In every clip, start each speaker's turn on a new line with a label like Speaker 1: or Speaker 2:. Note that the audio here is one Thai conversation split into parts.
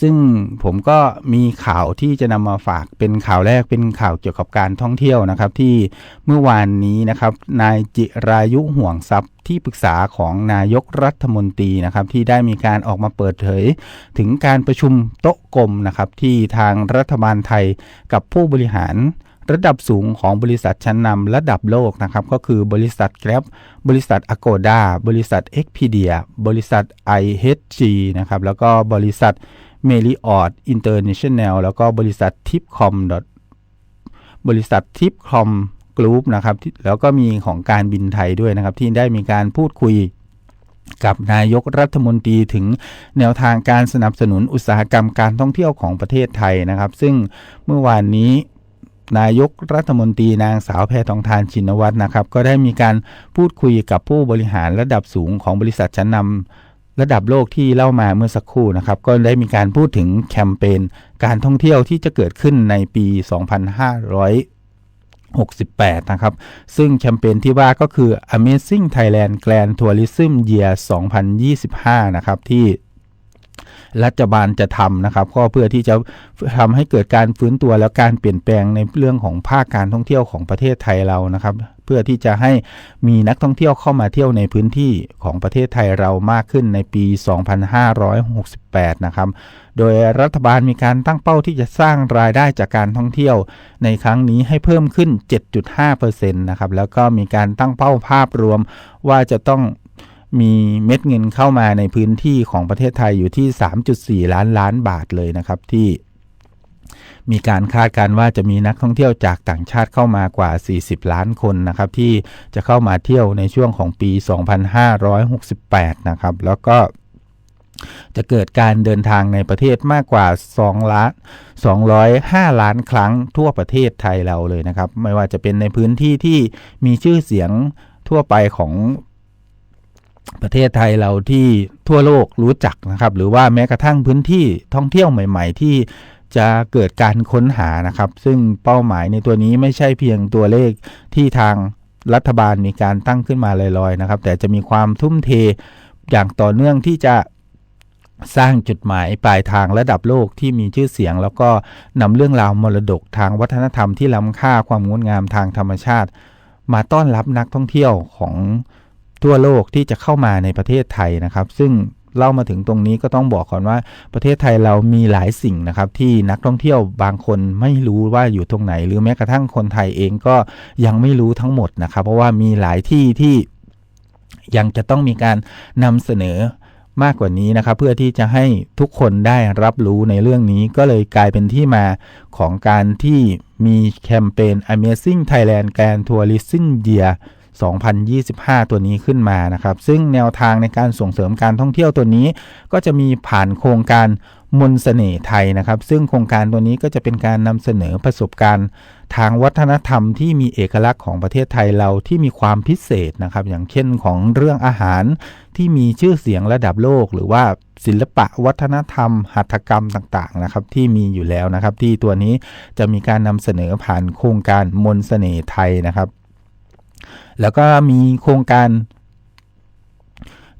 Speaker 1: ซึ่งผมก็มีข่าวที่จะนำมาฝากเป็นข่าวแรกเป็นข่าวเกี่ยวกับการท่องเที่ยวนะครับ ที่เมื่อวานนี้นะครับนายจิรายุห่วงทรัพย์ที่ปรึกษาของนายกรัฐมนตรีนะครับ ที่ได้มีการออกมาเปิดเผยถึงการประชุมโต๊ะกลมนะครับ ที่ทางรัฐบาลไทยกับผู้บริหารระดับสูงของบริษัทชั้นนำระดับโลกนะครับ ก็คือบริษัท Grab บริษัท Agoda บริษัท Expedia บริษัท IHG นะครับแล้วก็บริษัท m e r i o t International แนลแล้วก็บริษัท Tipcom บริษัท Tipcom Group นะครับแล้วก็มีของการบินไทยด้วยนะครับ ที่ได้มีการพูดคุยกับนายกรัฐมนตรีถึงแนวทางการสนับสนุนอุตสาหกรรมการท่องเที่ยวของประเทศไทยนะครับ ซึ่งเมื่อวานนี้นายกรัฐมนตรีนางสาวแพทองทานชินวัตรนะครับ ก็ได้มีการพูดคุยกับผู้บริหารระดับสูงของบริษัทชั้นนำ ระดับโลกที่เล่ามาเมื่อสักครู่นะครับ ก็ได้มีการพูดถึงแคมเปญการท่องเที่ยวที่จะเกิดขึ้นในปี 2568 นะครับ ซึ่งแคมเปญที่ว่าก็คือ Amazing Thailand Grand Tourism Year 2025 นะครับที่ รัฐบาลจะทำนะครับก็เพื่อที่จะทำให้เกิดการฟื้นตัวแล้วการเปลี่ยนแปลงในเรื่องของภาคการท่องเที่ยวของประเทศไทยเรานะครับ เพื่อที่จะให้มีนักท่องเที่ยวเข้ามาเที่ยวในพื้นที่ของประเทศไทยเรามากขึ้นในปี 2568 นะครับ โดยรัฐบาลมีการตั้งเป้าที่จะสร้างรายได้จากการท่องเที่ยวในครั้งนี้ให้เพิ่มขึ้น 7.5%นะครับ แล้วก็มีการตั้งเป้าภาพรวมว่าจะต้อง มีเม็ดเงินเข้ามาในพื้นที่ของประเทศไทยอยู่ที่ 3.4 ล้านล้านบาทเลยนะครับที่มีการคาดการว่าจะมีนักท่องเที่ยวจากต่างชาติเข้ามากว่า 40 ล้านคนนะครับ ที่จะเข้ามาเที่ยวในช่วงของปี 2568 นะครับ แล้วก็จะเกิดการเดินทางในประเทศมากกว่า2ล้าน205 ล้านครั้งทั่วประเทศไทยเราเลยนะครับ ไม่ว่าจะเป็นในพื้นที่ที่มีชื่อเสียงทั่วไปของ ประเทศไทยเราที่ทั่วโลกรู้จักนะครับ หรือว่าแม้กระทั่งพื้นที่ท่องเที่ยวใหม่ ๆ ที่จะเกิดการค้นหานะครับ ซึ่งเป้าหมายในตัวนี้ไม่ใช่เพียงตัวเลขที่ทางรัฐบาลมีการตั้งขึ้นมาลอยๆนะครับ แต่จะมีความทุ่มเทอย่างต่อเนื่องที่จะสร้างจุดหมายปลายทางระดับโลกที่มีชื่อเสียง แล้วก็นำเรื่องราวมรดกทางวัฒนธรรมที่ล้ำค่าความงดงามทางธรรมชาติ มาต้อนรับนักท่องเที่ยวของ ทั่วโลกที่จะเข้ามาในประเทศไทยนะครับ ซึ่งเล่ามาถึงตรงนี้ก็ต้องบอกก่อนว่าประเทศไทยเรามีหลายสิ่งนะครับที่นักท่องเที่ยวบางคนไม่รู้ว่าอยู่ตรงไหน หรือแม้กระทั่งคนไทยเองก็ยังไม่รู้ทั้งหมดนะครับ เพราะว่ามีหลายที่ที่ยังจะต้องมีการนำเสนอมากกว่านี้นะครับ เพื่อที่จะให้ทุกคนได้รับรู้ในเรื่องนี้ก็เลยกลายเป็นที่มาของการที่มีแคมเปญ Amazing Thailand Grand Tourism Year 2025 ตัวนี้ขึ้นมานะครับ ซึ่งแนวทางในการส่งเสริมการท่องเที่ยวตัวนี้ ก็จะมีผ่านโครงการมนสเสน่ห์ไทยนะครับ ซึ่งโครงการตัวนี้ก็จะเป็นการนำเสนอประสบการณ์ทางวัฒนธรรมที่มีเอกลักษณ์ของประเทศไทยเราที่มีความพิเศษนะครับ อย่างเช่นของเรื่องอาหารที่มีชื่อเสียงระดับโลก หรือว่าศิลปะวัฒนธรรม หัตถกรรมต่างๆนะครับ ที่มีอยู่แล้วนะครับ ที่ตัวนี้จะมีการนำเสนอผ่านโครงการมนสเสน่ห์ไทยนะครับ แล้วก็มีโครงการ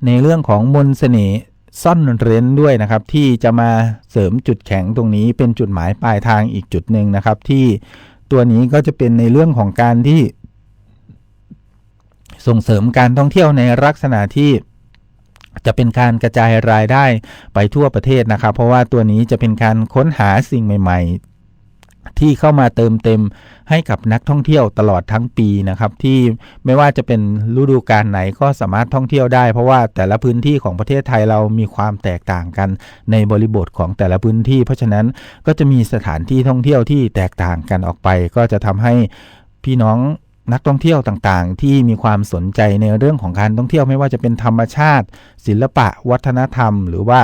Speaker 1: ในเรื่องของมนสเสน่ห์ซ่อนเร้นด้วยนะครับ ที่จะมาเสริมจุดแข็งตรงนี้เป็นจุดหมายปลายทางอีกจุดหนึ่งนะครับ ที่ตัวนี้ก็จะเป็นในเรื่องของการที่ ส่งเสริมการท่องเที่ยวในลักษณะที่จะเป็นการกระจายรายได้ไปทั่วประเทศนะครับ เพราะว่าตัวนี้จะเป็นการค้นหาสิ่งใหม่ ๆ ที่เข้ามาเติมเต็มให้กับนักท่องเที่ยวตลอดทั้งปีนะครับ ที่ไม่ว่าจะเป็นฤดูกาลไหนก็สามารถท่องเที่ยวได้ เพราะว่าแต่ละพื้นที่ของประเทศไทยเรามีความแตกต่างกันในบริบทของแต่ละพื้นที่ เพราะฉะนั้นก็จะมีสถานที่ท่องเที่ยวที่แตกต่างกันออกไป ก็จะทำให้พี่น้องนักท่องเที่ยวต่างๆ ที่มีความสนใจในเรื่องของการท่องเที่ยวไม่ว่าจะเป็นธรรมชาติ ศิลปะ วัฒนธรรม หรือว่า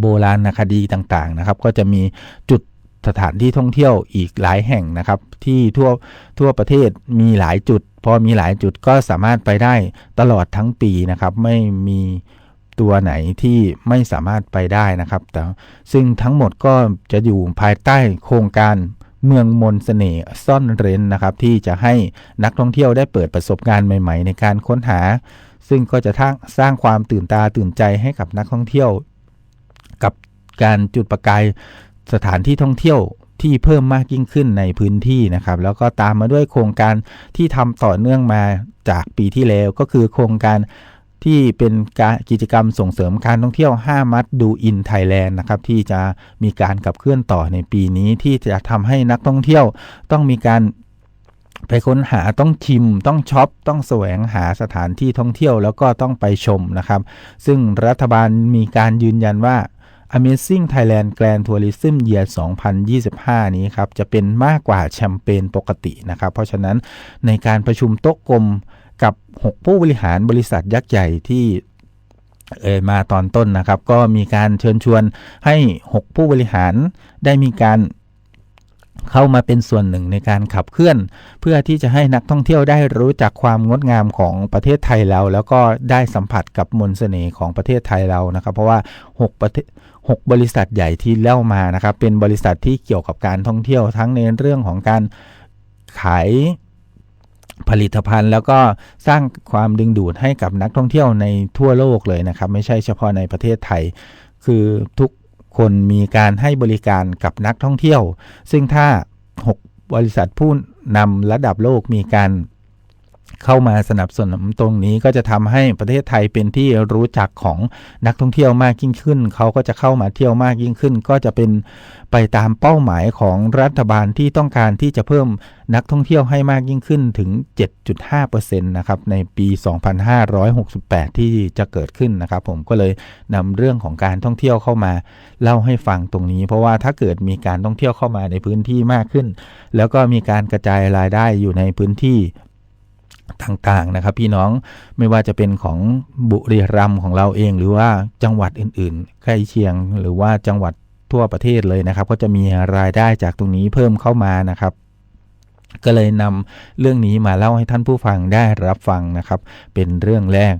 Speaker 1: โบราณคดีต่างๆนะครับ ก็จะมีจุด สถานที่ท่องเที่ยวอีกหลายแห่งนะครับ ที่ทั่วทั่วประเทศมีหลายจุด พอมีหลายจุดก็สามารถไปได้ตลอดทั้งปีนะครับ ไม่มีตัวไหนที่ไม่สามารถไปได้นะครับ แต่ซึ่งทั้งหมดก็จะอยู่ภายใต้โครงการเมืองมนสเสน่ห์ซ่อนเร้นนะครับ ที่จะให้นักท่องเที่ยวได้เปิดประสบการณ์ใหม่ ๆ ในการค้นหา ซึ่งก็จะสร้างความตื่นตาตื่นใจให้กับนักท่องเที่ยว กับการจุดประกาย สถานที่ท่องเที่ยวที่เพิ่มมากยิ่งขึ้นในพื้นที่นะครับ แล้วก็ตามมาด้วยโครงการที่ทำต่อเนื่องมาจากปีที่แล้วก็คือโครงการที่เป็นการกิจกรรมส่งเสริมการท่องเที่ยว 5 มัดดูอินไทยแลนด์นะครับที่จะมีการขับเคลื่อนต่อในปีนี้ที่จะทำให้นักท่องเที่ยวต้องมีการไปค้นหาต้องชิม ต้องช็อป ต้องแสวงหาสถานที่ท่องเที่ยวแล้วก็ต้องไปชมนะครับ ซึ่งรัฐบาลมีการยืนยันว่า Amazing Thailand Grand Tourism Year 2025 นี้ครับ จะเป็นมากกว่าแชมเปญปกตินะครับ เพราะฉะนั้นในการประชุมโต๊ะกลมกับ 6 ผู้บริหารบริษัทยักษ์ใหญ่ที่เอ่ยมาตอนต้นนะครับ ก็มีการเชิญชวนให้ 6 ผู้บริหารได้มีการ เข้ามาเป็นส่วนหนึ่งในการขับเคลื่อน เพื่อที่จะให้นักท่องเที่ยวได้รู้จักความงดงามของประเทศไทยเรา แล้วก็ได้สัมผัสกับมนต์เสน่ห์ของประเทศไทยเรานะครับ เพราะว่า6ประเทศ6บริษัทใหญ่ที่เล่ามานะครับ เป็นบริษัทที่เกี่ยวกับการท่องเที่ยวทั้งในเรื่องของการขายผลิตภัณฑ์แล้วก็สร้างความดึงดูดให้กับนักท่องเที่ยวในทั่วโลกเลยนะครับ ไม่ใช่เฉพาะในประเทศไทย คือทุก คนมีการให้บริการกับนักท่องเที่ยว ซึ่งถ้า 6 บริษัทผู้นำระดับโลกมีการ เข้ามาสนับสนุนตรงนี้ก็จะทำให้ประเทศไทยเป็นที่รู้จักของนักท่องเที่ยวมากยิ่งขึ้น เขาก็จะเข้ามาเที่ยวมากยิ่งขึ้น ก็จะเป็นไปตามเป้าหมายของรัฐบาลที่ต้องการที่จะเพิ่มนักท่องเที่ยวให้มากยิ่งขึ้นถึง 7.5%นะครับในปี 2568 ที่จะเกิดขึ้นนะครับ ผมก็เลยนำเรื่องของการท่องเที่ยวเข้ามาเล่าให้ฟังตรงนี้ เพราะว่าถ้าเกิดมีการท่องเที่ยวเข้ามาในพื้นที่มากขึ้น แล้วก็มีการกระจายรายได้อยู่ในพื้นที่ ต่างๆนะครับ พี่น้องไม่ว่าจะเป็นของบุรีรัมย์ของเราเอง หรือว่าจังหวัดอื่นๆ ใกล้เคียง หรือว่าจังหวัดทั่วประเทศเลยนะครับ ก็จะมีรายได้จากตรงนี้เพิ่มเข้ามานะครับก็เลยนำเรื่องนี้มาเล่าให้ท่านผู้ฟังได้รับฟังนะครับ เป็นเรื่องแรก